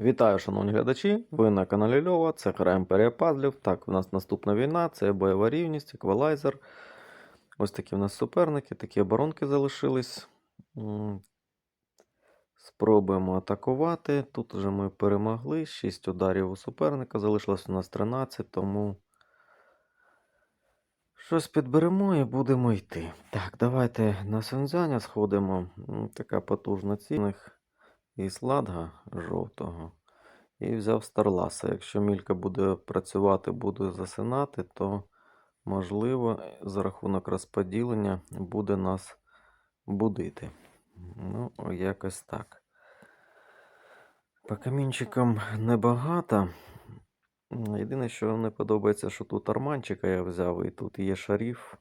Вітаю, шановні глядачі! Ви на каналі Льова, це гра Імперія. Так, у нас наступна війна, це бойова рівність, еквалайзер. Ось такі у нас суперники, такі оборонки залишились. Спробуємо атакувати. Тут вже ми перемогли. 6 ударів у суперника, залишилось у нас 13, тому щось підберемо і будемо йти. Так, давайте на Сензяня сходимо. Така потужна цінних. І сладга жовтого. І взяв Старласа. Якщо Мілька буде працювати, буде засинати, то можливо за рахунок розподілення буде нас будити. Ну, якось так. По камінчикам небагато. Єдине, що не подобається, що тут арманчика я взяв, і тут є шаріф.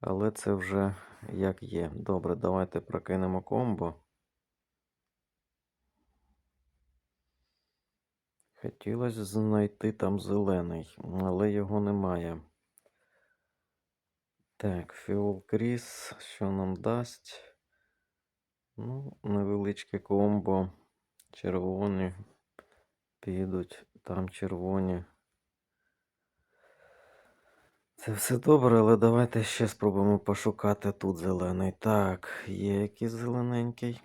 Але це вже як є. Добре, давайте прокинемо комбо. Хотілося знайти там зелений, але його немає. Так, Кріс, що нам дасть? Ну, невеличке комбо. Червоні підуть, там червоні. Це все добре, але давайте ще спробуємо пошукати тут зелений. Так, є якийсь зелененький.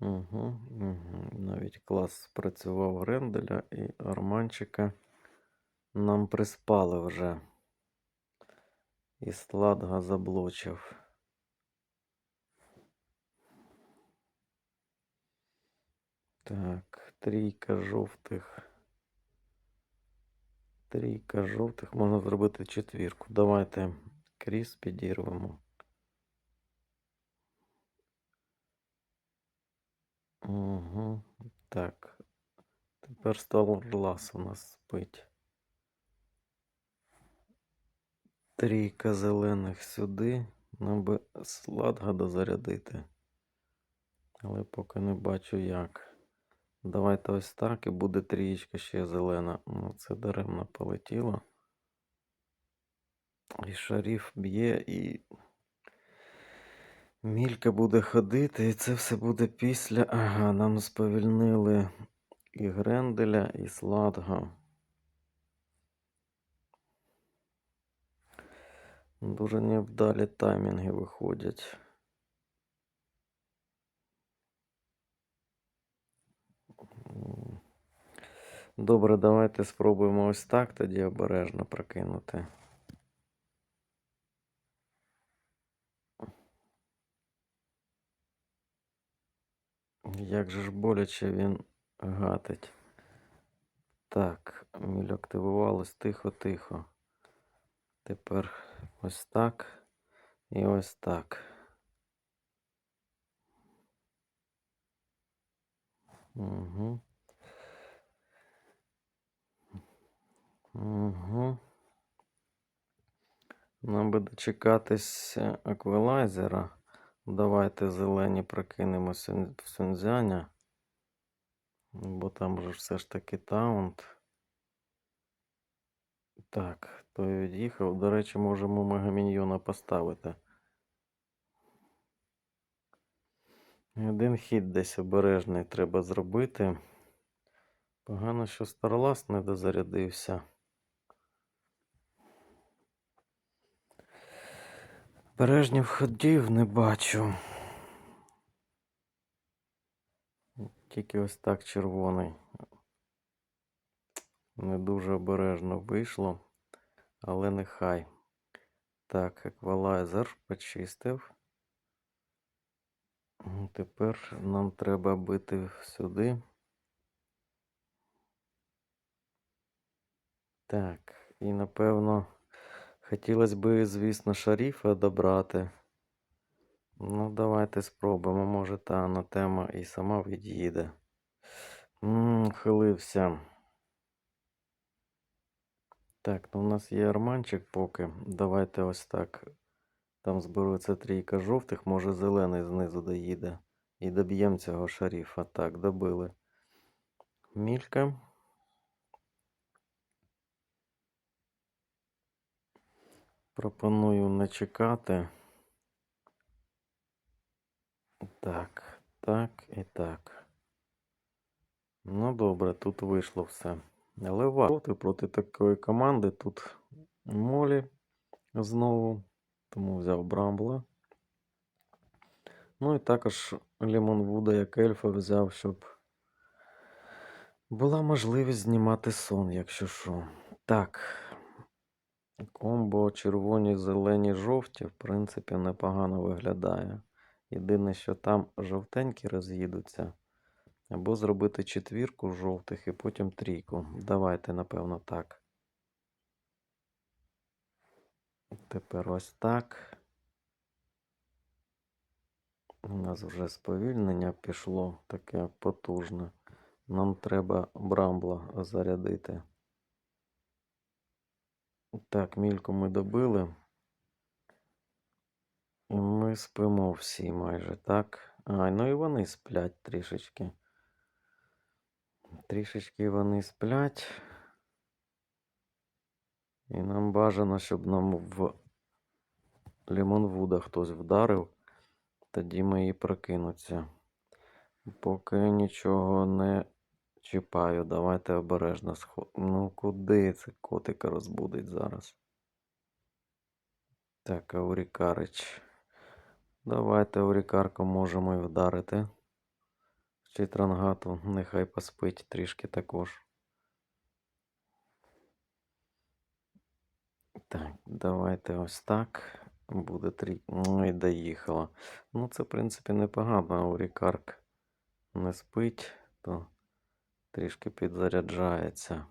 Угу, угу. Навіть клас спрацював Гренделя і Арманчика нам приспали вже. І Стладга заблочив. Так, трійка жовтих. Трійка жовтих. Можна зробити четвірку. Давайте кріс підірвемо. Угу. Так. Тепер Старлас у нас спить. Трійка зелених сюди. Нам би сладга дозарядити. Але поки не бачу як. Давайте ось так і буде трієчка ще зелена. Ну, це даремно полетіло. І шаріф б'є, і Мілька буде ходити, і це все буде після. Ага, нам сповільнили і Гренделя, і Сладга. Дуже невдалі таймінги виходять. Добре, давайте спробуємо ось так тоді обережно прокинути. Як же ж боляче він гатить. Так, міль активувалось тихо-тихо. Тепер ось так і ось так. Угу. Угу. Нам би дочекатись е, еквалайзера. Давайте зелені прокинемо в Сензяня. Бо там же все ж таки таунт. Так, той від'їхав. До речі, можемо мегаміньйона поставити. Один хід десь обережний треба зробити. Погано, що Старлас не дозарядився. Бережнів ходів не бачу. Тільки ось так червоний. Не дуже обережно вийшло, але нехай. Так, еквалайзер почистив. Тепер нам треба бити сюди. Так, і напевно хотілося би, звісно, шаріфа добрати. Ну, давайте спробуємо. Може, та анатема і сама від'їде. Хилився. Так, ну у нас є арманчик поки. Давайте ось так. Там зберуться трійка жовтих, може зелений знизу доїде. І доб'ємо цього шаріфа. Так, добили. Мілька. Пропоную не чекати. Так, так, і так. Ну добре, тут вийшло все. Але варто проти такої команди тут молі знову, тому взяв Брамбла. Ну і також Лімонвуда як ельфа взяв, щоб була можливість знімати сон, якщо що. Так. Комбо червоні, зелені, жовті, в принципі, непогано виглядає. Єдине, що там жовтенькі роз'їдуться. Або зробити четвірку жовтих і потім трійку. Давайте, напевно, так. Тепер ось так. У нас вже сповільнення пішло таке потужне. Нам треба брамбла зарядити. Так, мільку ми добили. І ми спимо всі майже, так? А, ну і вони сплять трішечки. Трішечки вони сплять. І нам бажано, щоб нам в Лімонвуда хтось вдарив. Тоді ми і прокинуться. Поки нічого не чіпаю, давайте обережно сход. Ну куди це котика розбудить зараз? Так, Аурікарич. Давайте Аурікарку можемо і вдарити. Чи трангату, нехай поспить трішки також. Так, давайте ось так. Буде три. Ну і доїхала. Ну, це, в принципі, непогано. Аурікарк не спить, то трішки підзаряджається.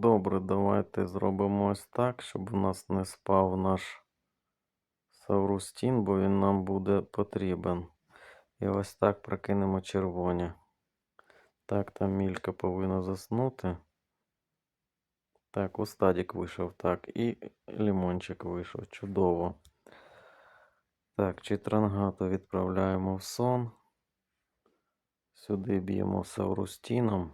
Добре, давайте зробимо ось так, щоб у нас не спав наш Саурустін, бо він нам буде потрібен. І ось так прокинемо червоні. Так, там мілька повинна заснути. Так, Устадік вийшов, так. І лімончик вийшов. Чудово. Так, Читрангату відправляємо в сон. Сюди б'ємо Саурустіном.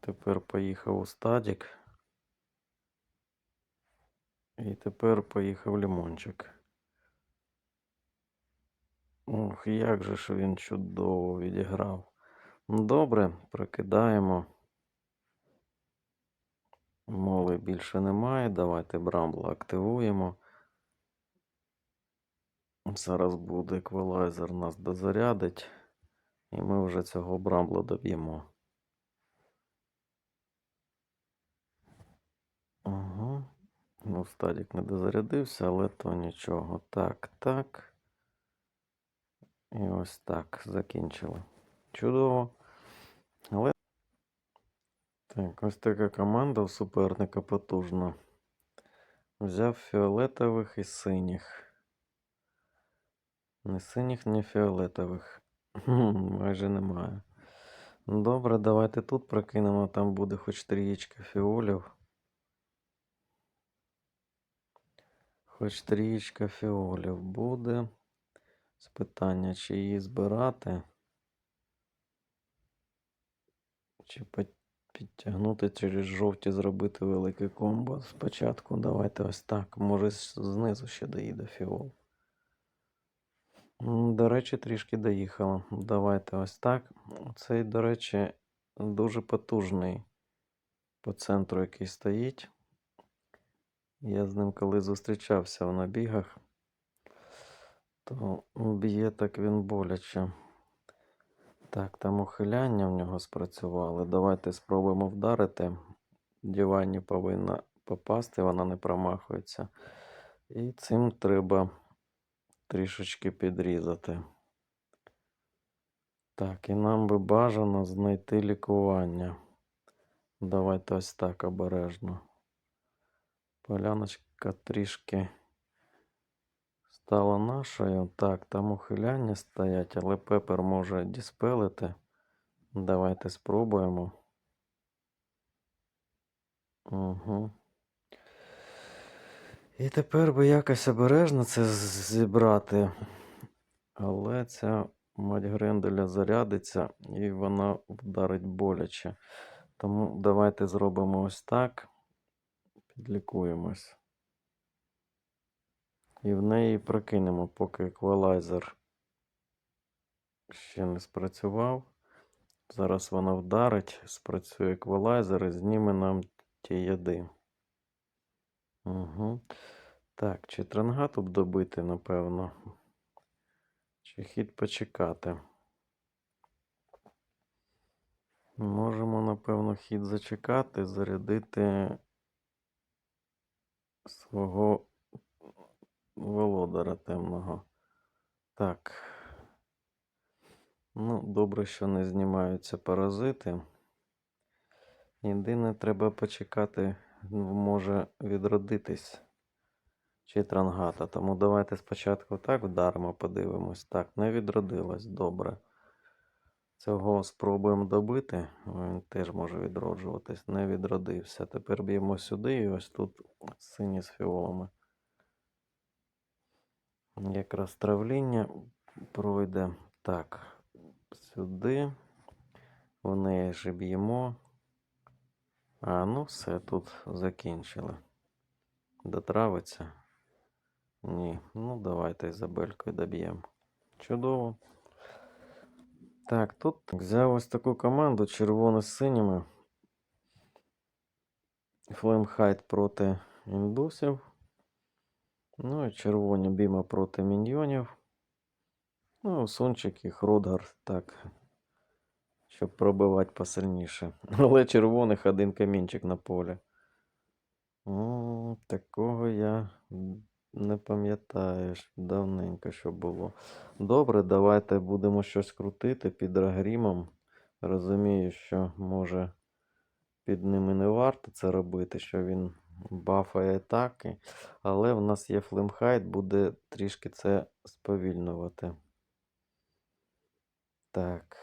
Тепер поїхав Устадік. І тепер поїхав лімончик. Ох, як же ж він чудово відіграв. Добре, прокидаємо. Мови більше немає. Давайте Брамбла активуємо. Зараз буде еквалайзер нас дозарядить. І ми вже цього Брамбла доб'ємо. Ага. Ну, стадік не дозарядився, але то нічого. Так, так. І ось так. Закінчили. Чудово. Але. Так, ось така команда у суперника потужна. Взяв фіолетових і синіх. Ні синіх, ні фіолетових. Майже немає. Добре, давайте тут прокинемо, там буде хоч трієчка фіолів. Хоч трієчка фіолів буде. З питання, чи її збирати. Чи підтягнути через жовті зробити велике комбо. Спочатку давайте ось так. Може знизу ще доїде фіол. До речі, трішки доїхало. Давайте ось так. Цей, до речі, дуже потужний по центру, який стоїть. Я з ним коли зустрічався в набігах, то б'є так він боляче. Так, там ухиляння в нього спрацювали. Давайте спробуємо вдарити. Дівайні повинна попасти, вона не промахується. І цим треба трішечки підрізати. Так, і нам би бажано знайти лікування. Давайте ось так обережно. Поляночка трішки стала нашою. Так, там ухиляння стоять, але пепер може діспелити. Давайте спробуємо. Угу. І тепер би якось обережно це зібрати. Але ця мать Гренделя зарядиться і вона вдарить боляче. Тому давайте зробимо ось так. Підлікуємось. І в неї прокинемо, поки еквалайзер ще не спрацював. Зараз вона вдарить, спрацює еквалайзер і зніме нам ті яди. Угу. Так, чи транга тут добити, напевно. Чи хід почекати. Можемо, напевно, хід зачекати, зарядити свого володаря темного. Так. Ну, добре, що не знімаються паразити. Єдине, треба почекати, ну, може відродитись чи трангата. Тому давайте спочатку так вдаримо, подивимось. Так, не відродилась, добре. Цього спробуємо добити. Він теж може відроджуватись. Не відродився. Тепер б'ємо сюди і ось тут сині з фіолами. Якраз травління пройде. Так, сюди. В неї ж б'ємо. А, ну все, тут закінчили. Дотравиться? Ні. Ну, давайте Ізабелькою доб'ємо. Чудово. Так, тут взяв ось таку команду червоно з синіми. Флеймхайт проти індусів. Ну і червоні біма проти міньйонів. Ну, Сунчик і Хродгар так. Щоб пробивати посильніше. Але червоних один камінчик на полі. О, такого я не пам'ятаю. Давненько що було. Добре, давайте будемо щось крутити під Рагрімом. Розумію, що може під ними не варто це робити, що він бафає атаки. Але в нас є флемхайт, буде трішки це сповільнювати. Так.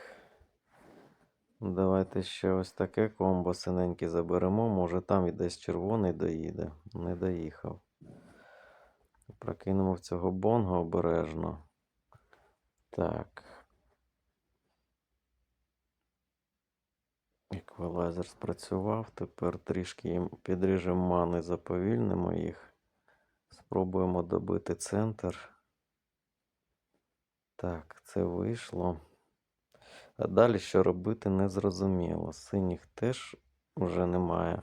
Давайте ще ось таке комбо синеньке заберемо. Може там і десь червоний доїде. Не доїхав. Прокинемо в цього бонга обережно. Так. Еквалайзер спрацював. Тепер трішки їм підріжемо мани, заповільнимо їх. Спробуємо добити центр. Так, це вийшло. А далі що робити не зрозуміло. Синіх теж вже немає.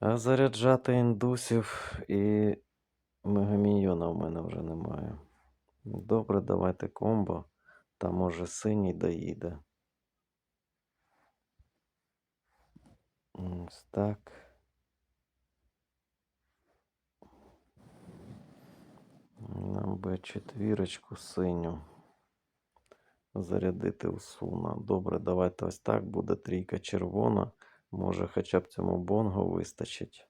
А заряджати індусів і мегаміньйона в мене вже немає. Добре, давайте комбо. Там може синій доїде. Ось так. Нам би четвірочку синю зарядити у суна. Добре, давайте ось так. Буде трійка червона. Може, хоча б цьому бонго вистачить.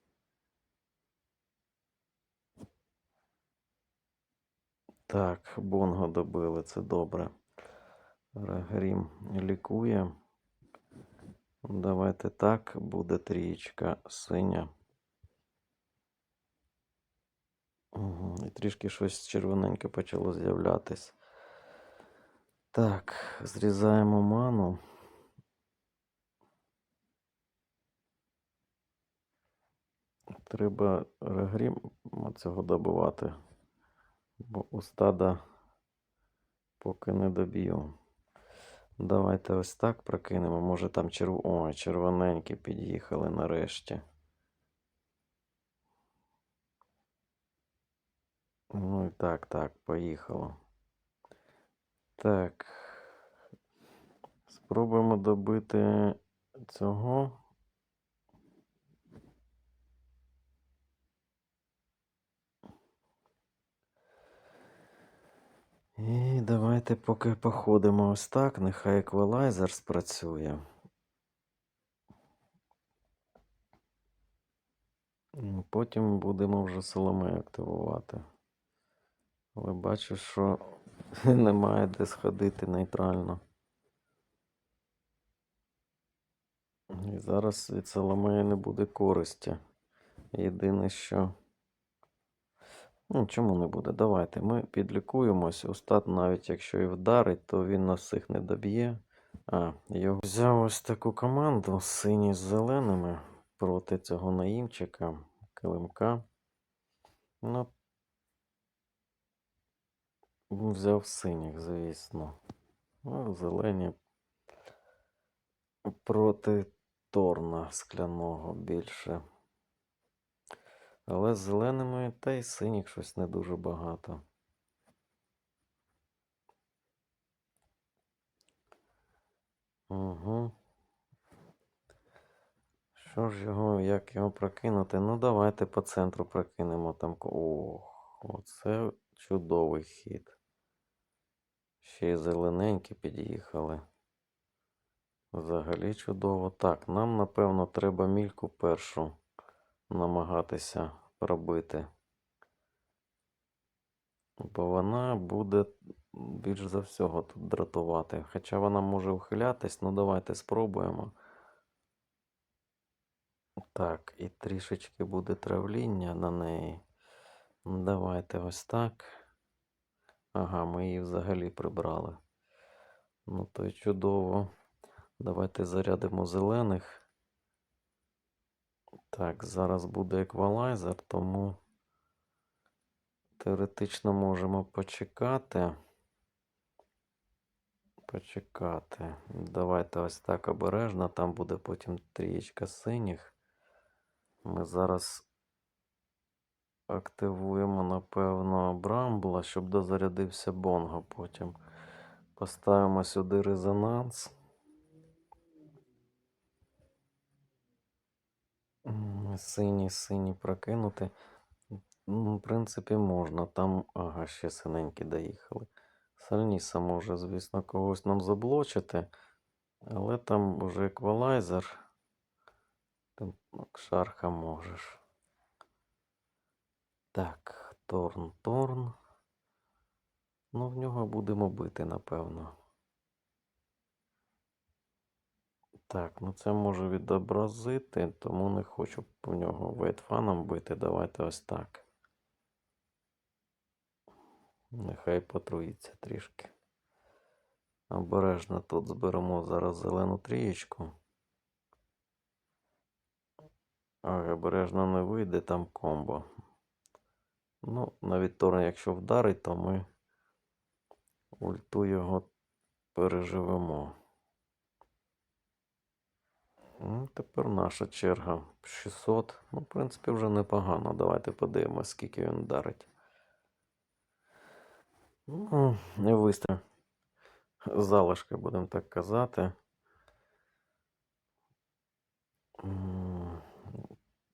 Так, бонго добили, це добре. Рагрім лікує. Давайте так, буде трієчка синя. Угу. І трішки щось червоненьке почало з'являтись. Так, зрізаємо ману. Треба регрім цього добивати, бо у стада поки не доб'ю. Давайте ось так прокинемо. Може там черв... Ой, червоненькі під'їхали нарешті. Ну і так, так, поїхало. Так. Спробуємо добити цього. І давайте поки походимо ось так. Нехай еквалайзер спрацює. Потім будемо вже соломи активувати. Але бачу, що немає де сходити нейтрально. І зараз від Соломея не буде користі. Єдине, що Ну, чому не буде? Давайте ми підлікуємось. Устат, навіть якщо і вдарить, то він нас всіх не доб'є. А, його взяв ось таку команду сині з зеленими проти цього наїмчика, килимка. Ну, взяв синіх, звісно. Ну, зелені проти Торна скляного більше. Але з зеленими та й синіх щось не дуже багато. Угу. Що ж його, як його прокинути? Ну, давайте по центру прокинемо там. Ох, оце чудовий хід. Ще й зелененькі під'їхали. Взагалі чудово. Так, нам, напевно, треба мільку першу намагатися пробити. Бо вона буде більш за всього тут дратувати. Хоча вона може ухилятись, ну давайте спробуємо. Так, і трішечки буде травління на неї. Ну, Давайте ось так. Ага, ми її взагалі прибрали. Ну то й чудово. Давайте зарядимо зелених. Так, зараз буде еквалайзер, тому теоретично можемо почекати. Почекати. Давайте ось так обережно. Там буде потім трієчка синіх. Ми зараз активуємо, напевно, Брамбла, щоб дозарядився Бонго потім. Поставимо сюди резонанс. М, Синій, синій прокинути. Ну, в принципі, можна. Там, ага, ще синенькі доїхали. Сальніса може, звісно, когось нам заблочити, але там уже еквалайзер. Там шарха можеш. Так, Торн, Торн. Ну, в нього будемо бити, напевно. Так, ну це може відобразити, тому не хочу в нього вейтфаном бити. Давайте ось так. Нехай потруїться трішки. Обережно тут зберемо зараз зелену трієчку. Ой, обережно не вийде там комбо. Ну, навіть Торн, якщо вдарить, то ми ульту його переживемо. Ну, тепер наша черга. 600. Ну, в принципі, вже непогано. Давайте подивимось, скільки він вдарить. Ну, не вистріл. Залишки, будемо так казати.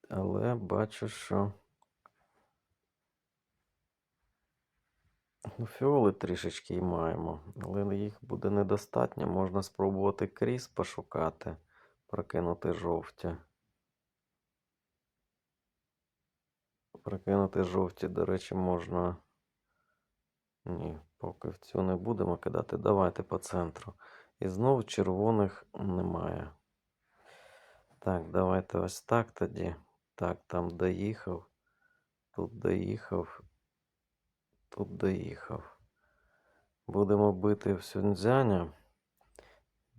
Але бачу, що. Ну, фіоли трішечки й маємо, але їх буде недостатньо. Можна спробувати кріс пошукати, прокинути жовті. Прокинути жовті, до речі, можна. Ні, поки в цю не будемо кидати. Давайте по центру. І знову червоних немає. Так, давайте ось так тоді. Так, там доїхав. Тут доїхав. Тут доїхав. Будемо бити в Сюнцзяня.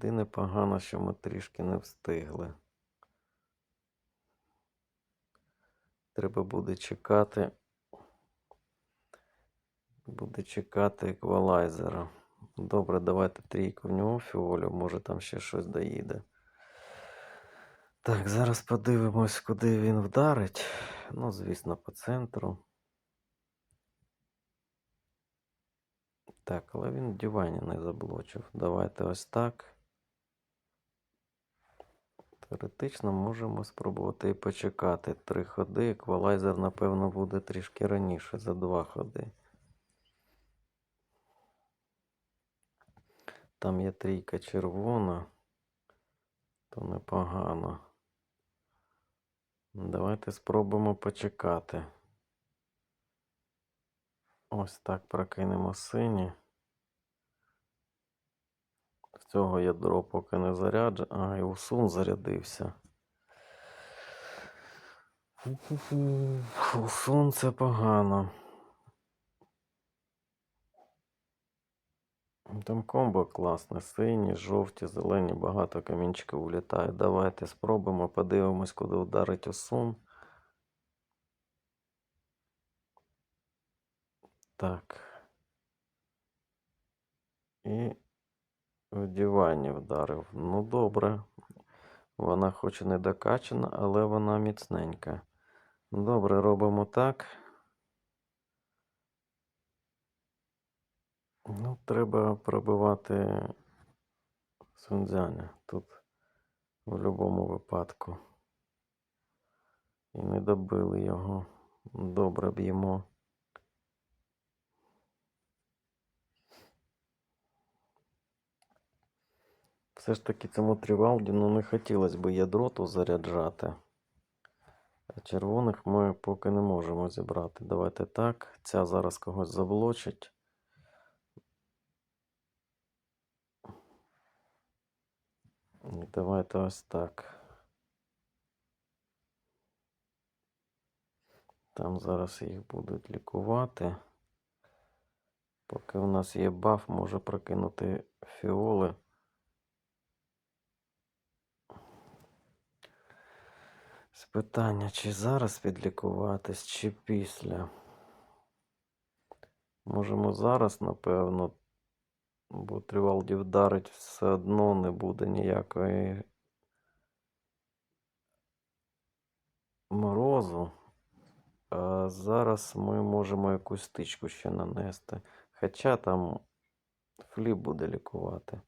Єдине погано, що ми трішки не встигли. Треба буде чекати. Буде чекати еквалайзера. Добре, давайте трійку в нього фіолю, може там ще щось доїде. Так, зараз подивимось, куди він вдарить. Ну, звісно, по центру. Так, але він дівайні не заблочив. Давайте ось так. Теоретично можемо спробувати і почекати три ходи. Еквалайзер, напевно, буде трішки раніше за два ходи. Там є трійка червона, то непогано. Давайте спробуємо почекати. Ось так прокинемо сині. В цього ядро поки не заряджено. А, і усун зарядився. Усун це погано. Там комбо класне, сині, жовті, зелені, багато камінчиків влітає. Давайте спробуємо, подивимось, куди ударить усун. Так. І в дивані вдарив. Ну, добре. Вона хоч і не докачана, але вона міцненька. Добре, робимо так. Ну, треба пробивати Сунцзяня тут в будь-якому випадку. І не добили його. Добре б'ємо. Все ж таки цьому Трівалді ну, не хотілося б ядро тут заряджати. А червоних ми поки не можемо зібрати. Давайте так. Ця зараз когось заблочить. І Давайте ось так. Там зараз їх будуть лікувати. Поки у нас є баф, може прокинути фіоли. З питання, чи зараз підлікуватись, чи після. Можемо зараз, напевно, бо Тривалді вдарить все одно не буде ніякої морозу. А зараз ми можемо якусь стичку ще нанести. Хоча там фліп буде лікувати.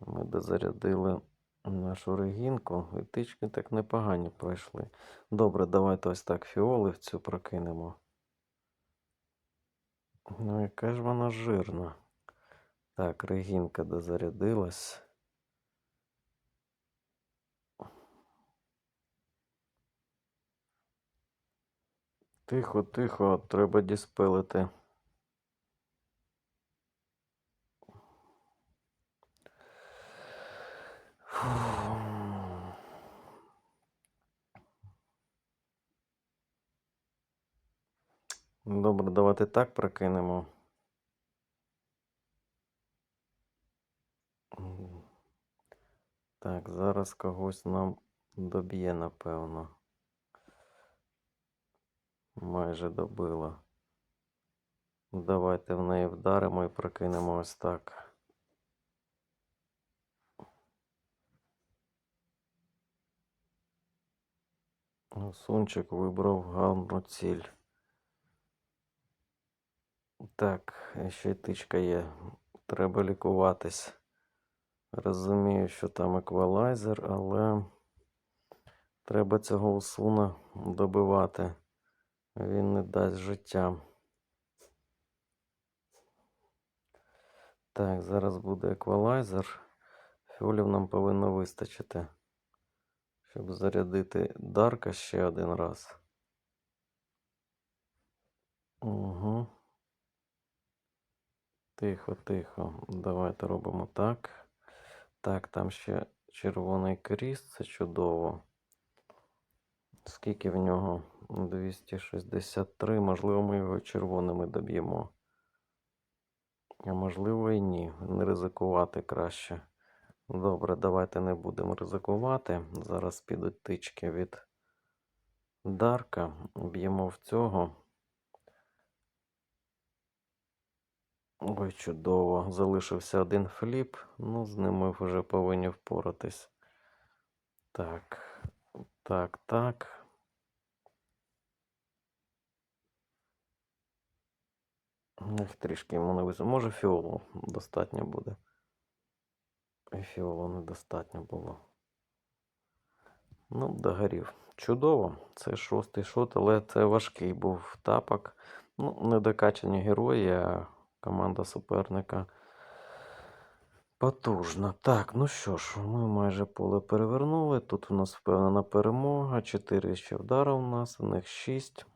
Ми дозарядили нашу регінку, і так непогані пройшли. Добре, давайте ось так фіоли в цю прокинемо. Ну, яка ж вона жирна. Так, регінка дозарядилась. Тихо, тихо, треба діспелити. Добре, давайте так прокинемо. Так, зараз когось нам доб'є, напевно. Майже добила. Давайте в неї вдаримо і прокинемо ось так. Сунчик вибрав гарну ціль. Так, ще й тичка є. Треба лікуватись. Розумію, що там еквалайзер, але треба цього усуна добивати. Він не дасть життя. Так, зараз буде еквалайзер. Фіолів нам повинно вистачити, щоб зарядити Дарка ще один раз. Угу. Тихо, тихо. Давайте робимо так. Так, там ще червоний кріс, це чудово. Скільки в нього? 263. Можливо, ми його червоними доб'ємо. А можливо і ні. Не ризикувати краще. Добре, давайте не будемо ризикувати. Зараз підуть тички від Дарка. Б'ємо в цього. Ой, чудово. Залишився один фліп. Ну, з ним ми вже повинні впоратись. Так, так, так. Ех, трішки йому не висо. Може фіолу достатньо буде. І фіолу недостатньо було. Ну, догорів. Чудово. Це шостий шот, але це важкий був тапок. Ну, недокачані герої, а команда суперника потужна. Так, ну що ж, ми майже поле перевернули. Тут у нас впевнена перемога. 4 ще вдарів у нас, у них 6.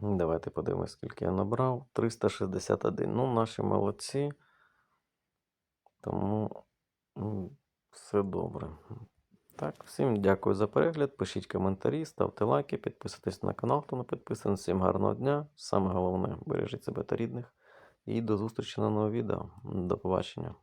Давайте подивимось, скільки я набрав. 361. Ну, наші молодці. Тому все добре. Так, всім дякую за перегляд. Пишіть коментарі, ставте лайки, підписуйтесь на канал, хто не підписаний. Всім гарного дня. Саме головне, бережіть себе та рідних. І до зустрічі на новому відео. До побачення.